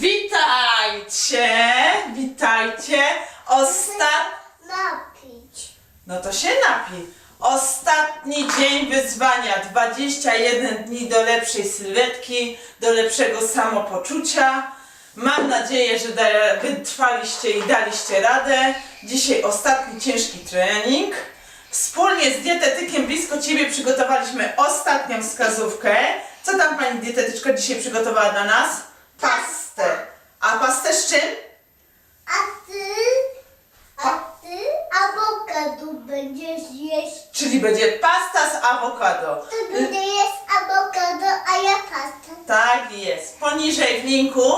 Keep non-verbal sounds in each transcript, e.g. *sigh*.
Witajcie, witajcie. Ostat... Napić. No to się napij. Ostatni dzień wyzwania. 21 dni do lepszej sylwetki, do lepszego samopoczucia. Mam nadzieję, że wytrwaliście i daliście radę. Dzisiaj ostatni ciężki trening. Wspólnie z dietetykiem blisko Ciebie przygotowaliśmy ostatnią wskazówkę. Co tam Pani dietetyczka dzisiaj przygotowała dla nas? Pastę. A pastę z czym? A ty? A ty? Awokado będziesz jeść. Czyli będzie pasta z awokado. To będzie jest awokado, a ja pasta. Tak jest. Poniżej w linku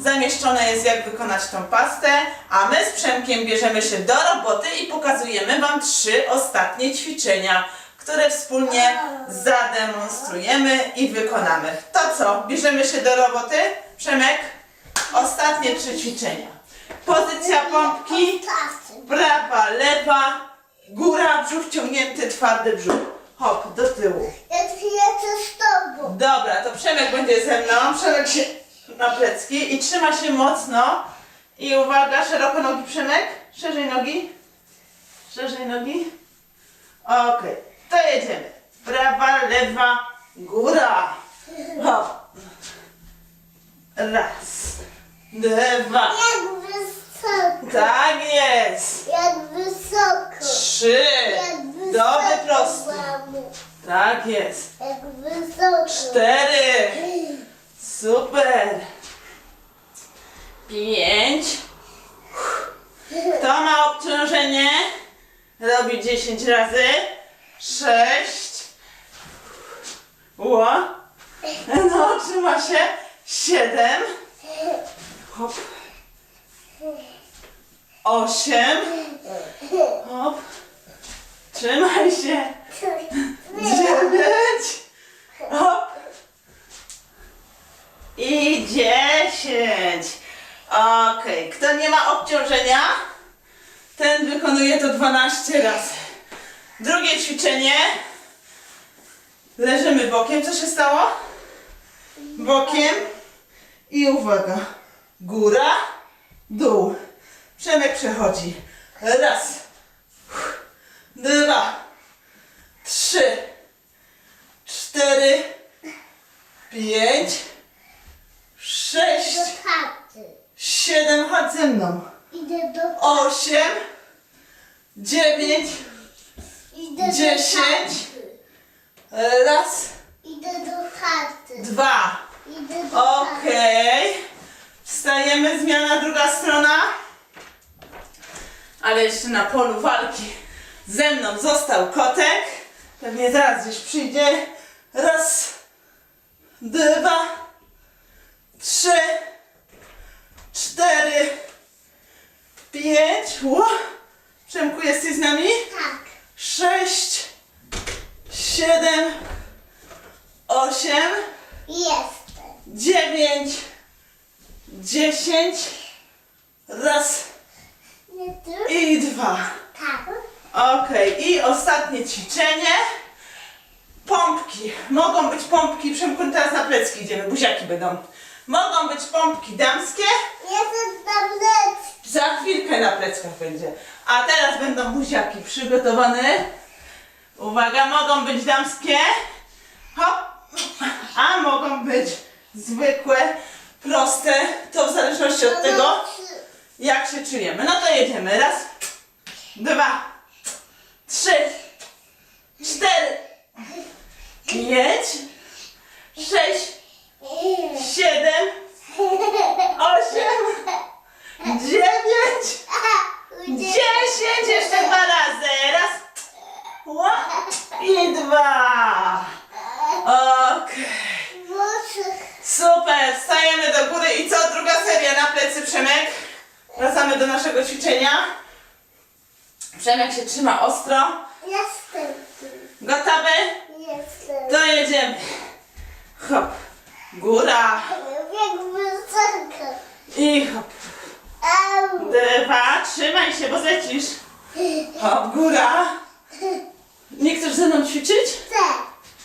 zamieszczone jest jak wykonać tą pastę, a my z Przemkiem bierzemy się do roboty i pokazujemy Wam trzy ostatnie ćwiczenia, które wspólnie zademonstrujemy i wykonamy. To co? Bierzemy się do roboty? Przemek? Ostatnie trzy ćwiczenia. Pozycja pompki, prawa, lewa, góra, brzuch ciągnięty, twardy brzuch. Hop, do tyłu. Ja przyjadę z tobą. Dobra, to Przemek będzie ze mną. Przemek się na plecki i trzyma się mocno. I uwaga, szeroko nogi Przemek. Szerzej nogi. Szerzej nogi. Okej, to jedziemy. Prawa, lewa, góra. Hop. Raz, dwa. Jak wysoko. Tak jest. Jak wysoko. Trzy. Jak wysoko. Dobry prosty. mamo. Tak jest. Jak wysoko. Cztery. Super. Pięć. Kto ma obciążenie? Robi 10 razy. Sześć. Ło. No, trzyma się. Siedem. Hop. Osiem. Hop. Trzymaj się. Dziewięć. Hop. I dziesięć. Okej, kto nie ma obciążenia, ten wykonuje to 12 razy. Drugie ćwiczenie. Leżymy bokiem. Co się stało? Bokiem. I uwaga. Góra, dół. Przemek przechodzi. Raz. Dwa. Trzy. Cztery. Pięć. Sześć. Do chaty. Siedem. Chodź ze mną. Idę do Osiem. Dziewięć. Idę do Dziesięć. chaty. Raz. Idę do chaty. Dwa. Idę do chaty. Okej. Wstajemy. Zmiana druga strona. Ale jeszcze na polu walki ze mną został kotek. Pewnie zaraz gdzieś przyjdzie. Raz. Dwa. Trzy. Cztery. Pięć. Ło. Przemku, jesteś z nami? Tak. Sześć. Siedem. Osiem. Jestem. dziewięć, dziesięć, raz i dwa. Tak. Okej, i ostatnie ćwiczenie. Pompki. Mogą być pompki, Przemku, teraz na plecki idziemy, buziaki będą. Mogą być pompki damskie, Jestem tablet. za chwilkę na pleckach będzie. A teraz będą buziaki przygotowane. Uwaga, mogą być damskie. Hop. A mogą być zwykłe, proste. To w zależności od tego, jak się czujemy. No to jedziemy. Raz, dwa, trzy, cztery, pięć, sześć, siedem, osiem, dziewięć, *laughs* dziesięć. Jeszcze dwa razy. Raz, ła, i dwa. Okej. Super, stajemy do góry i co? Druga seria na plecy Przemek. Wracamy do naszego ćwiczenia. Przemek się trzyma ostro. Jestem. Gotowy? Jestem. To jedziemy. Hop. Góra. Jak wysoko. I hop. Dwa. Trzymaj się, bo zlecisz. Hop, góra. Nie chcesz ze mną ćwiczyć? Chcę.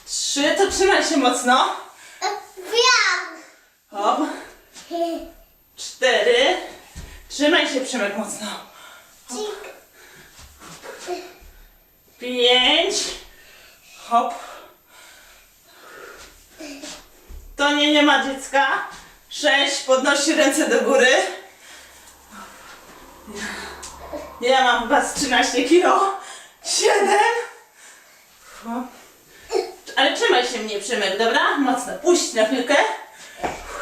Trzy, to trzymaj się mocno. Wiem. Hop. Przemek, mocno. Pięć. Hop. To nie, nie ma dziecka. Sześć. Podnosi ręce do góry. Ja mam chyba z 13 kilo. Siedem. Hop. Ale trzymaj się mnie, Przemek, dobra? Mocno. Puść na chwilkę.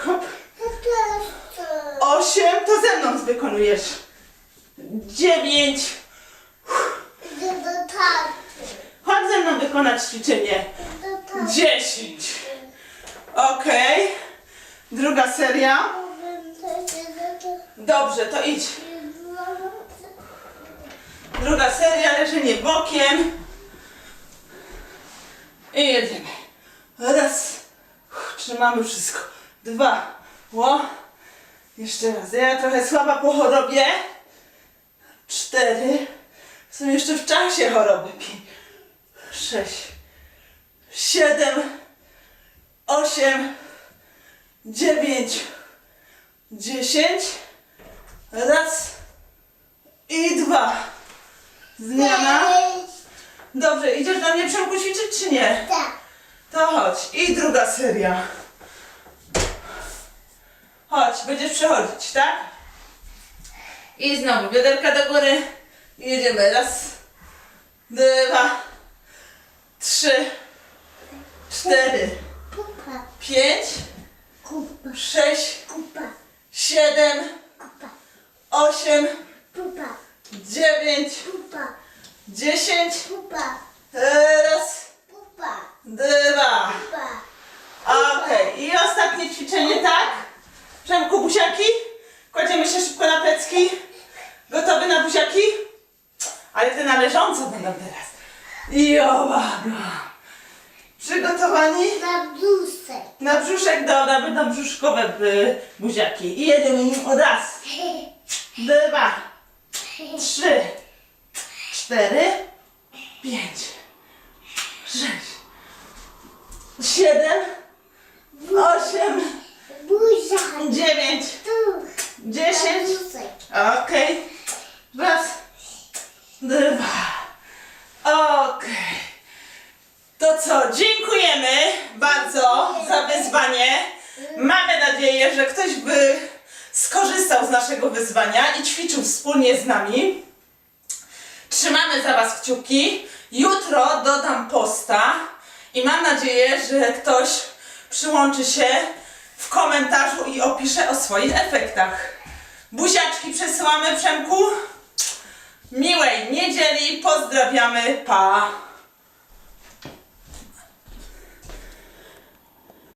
Hop. Prosto. Osiem. To ze mną wykonujesz. Dziewięć. Chodź ze mną wykonać ćwiczenie. 10. Okej. Druga seria. Dobrze, to idź. Druga seria, leżenie bokiem. I jedziemy. Raz. Trzymamy wszystko. Dwa. Ło. Jeszcze raz. Ja trochę słaba po chorobie. Cztery. Są jeszcze w czasie choroby. Pięć. Sześć. Siedem. Osiem. Dziewięć. Dziesięć. Raz. I dwa. Zmiana. Dobrze, idziesz do mnie Przemku ćwiczyć czy nie? Tak. To chodź. I druga seria. Chodź, będziesz przechodzić, tak? I znowu bioderka do góry. Jedziemy. Raz, dwa, trzy, cztery, pięć, sześć, Kupa. siedem, osiem, dziewięć, dziesięć. Raz, dwa. Pupa. Okej, i ostatnie ćwiczenie, tak? Przemku, buziaki? Kładziemy się szybko na plecki. Gotowy na buziaki? Ale te na leżąco będą teraz. I uwaga. Przygotowani? Na blusek. Na brzuszek, dobra, będą brzuszkowe y, buziaki. I jedziemy nim raz, dwa, trzy, cztery, pięć, sześć, siedem, osiem, Buzia. dziewięć, Tu. Na dziesięć. blusek. Okej. Raz, dwa. Okej. To co, dziękujemy bardzo za wyzwanie. Mamy nadzieję, że ktoś by skorzystał z naszego wyzwania i ćwiczył wspólnie z nami. Trzymamy za Was kciuki. Jutro dodam posta i mam nadzieję, że ktoś przyłączy się w komentarzu i opisze o swoich efektach. Buziaczki przesyłamy Przemku. Miłej niedzieli, pozdrawiamy, pa!